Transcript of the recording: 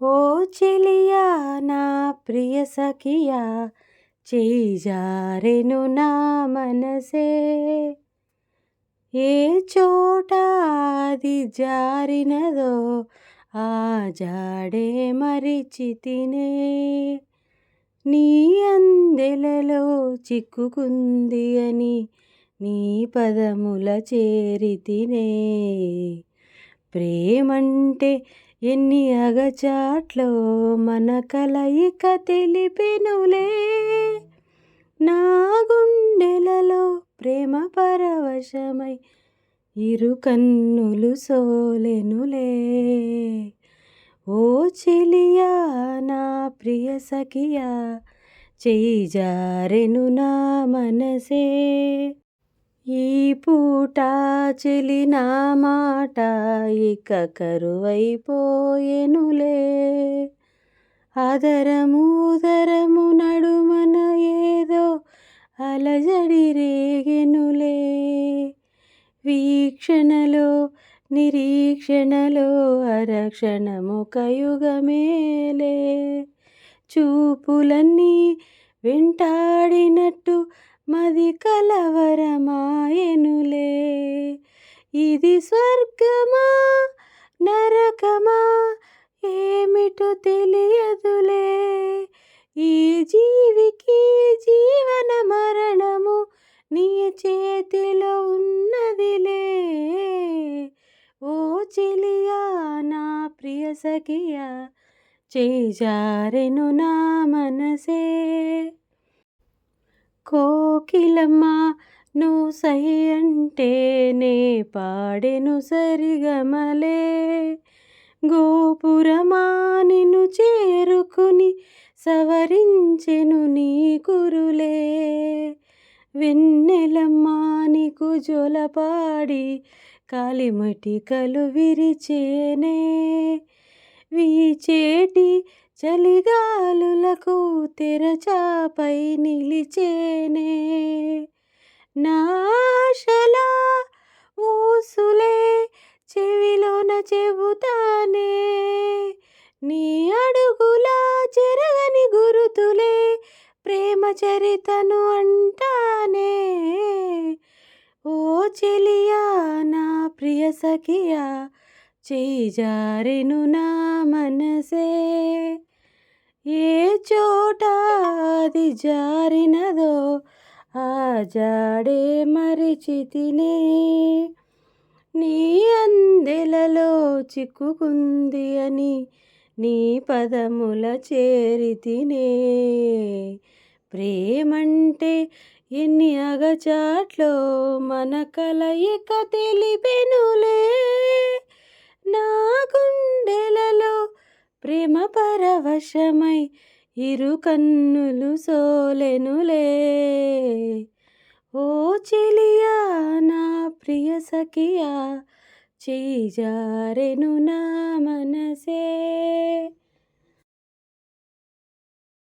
ఓ చెలియా నా ప్రియ సఖియా చేజారెను నా మనసే. ఏ చోట అది జారినదో ఆ జాడే మరిచితినే నీ అందెలలో చిక్కుకుంది అని నీ పదముల చేరితినే ప్రేమంటే ఎన్ని అగచాట్లో మన కలయిక తెలిపెనులే. నా గుండెలలో ప్రేమ పరవశమై ఇరు కన్నులు సోలెనులే. ఓ చెలియా నా ప్రియ సఖియా చేయి జారెను నా మనసే. ఈ పూట చెలిన మాట ఇక కరువైపోయెనులే. అదరము ఉదరము నడుమన ఏదో అలజడి రేగెనులే. వీక్షణలో నిరీక్షణలో అరక్షణము కయుగమేలే చూపులన్నీ వెంటాడినట్టు మది కలవరమాయనులే ఇది స్వర్గమా నరకమా? ఏమిటో తెలియదులే. ఈ జీవికి జీవన మరణము నీ చేతిలో ఉన్నదిలే. ఓ చెలియా నా ప్రియ సఖియా చేజారెను నా మనసే. కోకిలమ్మ నువ్వు సహి అంటేనే పాడెను సరిగమలే. గోపురమా నిన్ను చేరుకుని సవరించెను నీ కురులే వెన్నెలమ్మా నీకు జొలపాడి కాలిమటికలు విరిచేనే. వీచేటి చలిగాలులకు తెరచాపై నిలిచేనే. నాశలా ఊసులే చెవిలోన చెబుతానే. నీ అడుగులా చెరగని గురుతులే ప్రేమ చరితను అంటానే. ఓ చెలియా నా ప్రియ సఖియా చేజారెను నా మనసే. ఏ చోట అది జారినదో ఆ జాడే మరిచితినే నీ అందెలలో చిక్కుకుంది అని నీ పదముల చేరితినే ప్రేమంటే ఎన్ని అగచాట్లో మన కలయిక తెలిపెనులే. నా గుండెలలో ప్రేమ పరవశమై ఇరు కన్నులు సోలెనులే. ఓ చెలియా నా ప్రియ సఖియా చేజారెను నా మనసే.